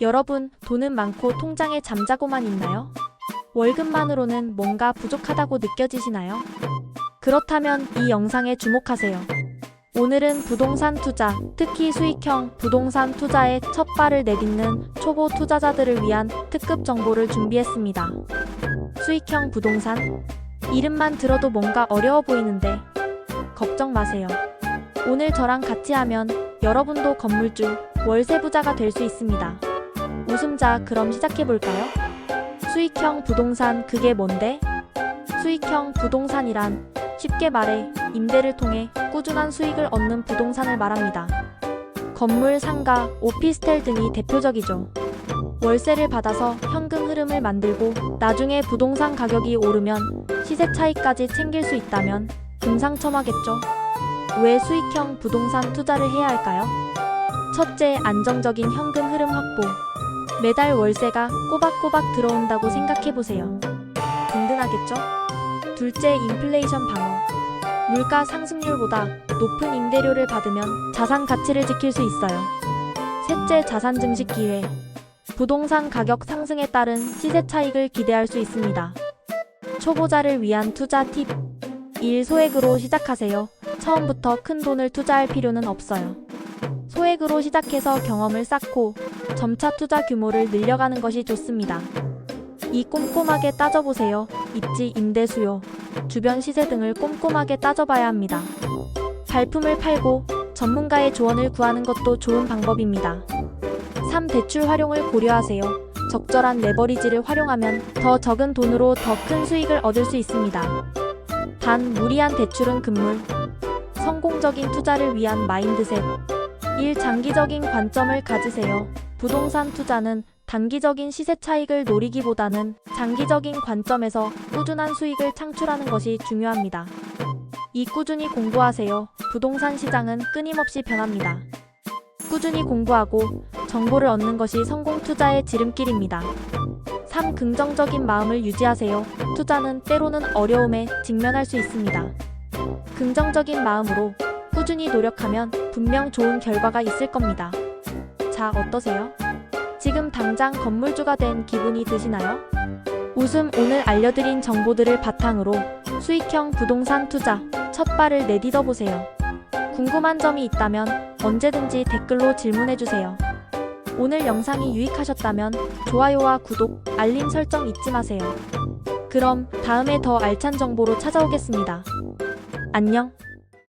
여러분, 돈은 많고 통장에 잠자고만 있나요? 월급만으로는 뭔가 부족하다고 느껴지시나요? 그렇다면 이 영상에 주목하세요. 오늘은 부동산 투자, 특히 수익형 부동산 투자에 첫 발을 내딛는 초보 투자자들을 위한 특급 정보를 준비했습니다. 수익형 부동산? 이름만 들어도 뭔가 어려워 보이는데 걱정 마세요. 오늘 저랑 같이 하면 여러분도 건물주, 월세 부자가 될 수 있습니다. 웃음자 그럼 시작해 볼까요? 수익형 부동산 그게 뭔데? 수익형 부동산이란 쉽게 말해 임대를 통해 꾸준한 수익을 얻는 부동산을 말합니다. 건물, 상가, 오피스텔 등이 대표적이죠. 월세를 받아서 현금 흐름을 만들고 나중에 부동산 가격이 오르면 시세 차익까지 챙길 수 있다면 금상첨화겠죠. 왜 수익형 부동산 투자를 해야 할까요? 첫째, 안정적인 현금 흐름 확보. 매달 월세가 꼬박꼬박 들어온다고 생각해 보세요. 든든하겠죠? 둘째, 인플레이션 방어. 물가 상승률보다 높은 임대료를 받으면 자산 가치를 지킬 수 있어요. 셋째, 자산 증식 기회. 부동산 가격 상승에 따른 시세 차익을 기대할 수 있습니다. 초보자를 위한 투자 팁. 1. 소액으로 시작하세요. 처음부터 큰 돈을 투자할 필요는 없어요. 소액으로 시작해서 경험을 쌓고 점차 투자 규모를 늘려가는 것이 좋습니다. 이 꼼꼼하게 따져보세요. 입지, 임대 수요, 주변 시세 등을 꼼꼼하게 따져봐야 합니다. 발품을 팔고 전문가의 조언을 구하는 것도 좋은 방법입니다. 3. 대출 활용을 고려하세요. 적절한 레버리지를 활용하면 더 적은 돈으로 더 큰 수익을 얻을 수 있습니다. 단, 무리한 대출은 금물. 성공적인 투자를 위한 마인드셋. 1. 장기적인 관점을 가지세요. 부동산 투자는 단기적인 시세 차익을 노리기보다는 장기적인 관점에서 꾸준한 수익을 창출하는 것이 중요합니다. 이 꾸준히 공부하세요. 부동산 시장은 끊임없이 변합니다. 꾸준히 공부하고 정보를 얻는 것이 성공 투자의 지름길입니다. 3. 긍정적인 마음을 유지하세요. 투자는 때로는 어려움에 직면할 수 있습니다. 긍정적인 마음으로 꾸준히 노력하면 분명 좋은 결과가 있을 겁니다. 자, 어떠세요? 지금 당장 건물주가 된 기분이 드시나요? 웃음 오늘 알려드린 정보들을 바탕으로 수익형 부동산 투자 첫 발을 내딛어 보세요. 궁금한 점이 있다면 언제든지 댓글로 질문해 주세요. 오늘 영상이 유익하셨다면 좋아요와 구독, 알림 설정 잊지 마세요. 그럼 다음에 더 알찬 정보로 찾아오겠습니다. 안녕.